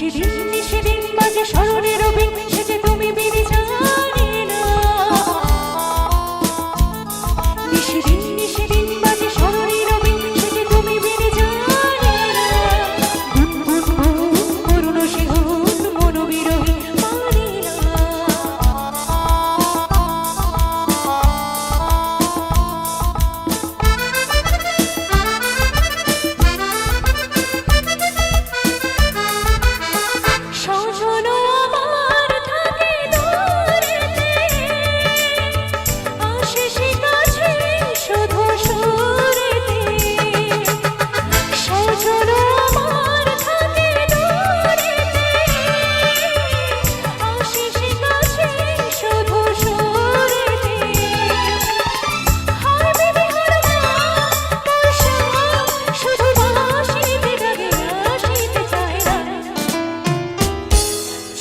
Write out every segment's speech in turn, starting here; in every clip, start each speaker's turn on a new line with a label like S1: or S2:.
S1: নিষেদিন সেদিন বাজে স্মরণের বিন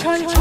S1: turn, turn.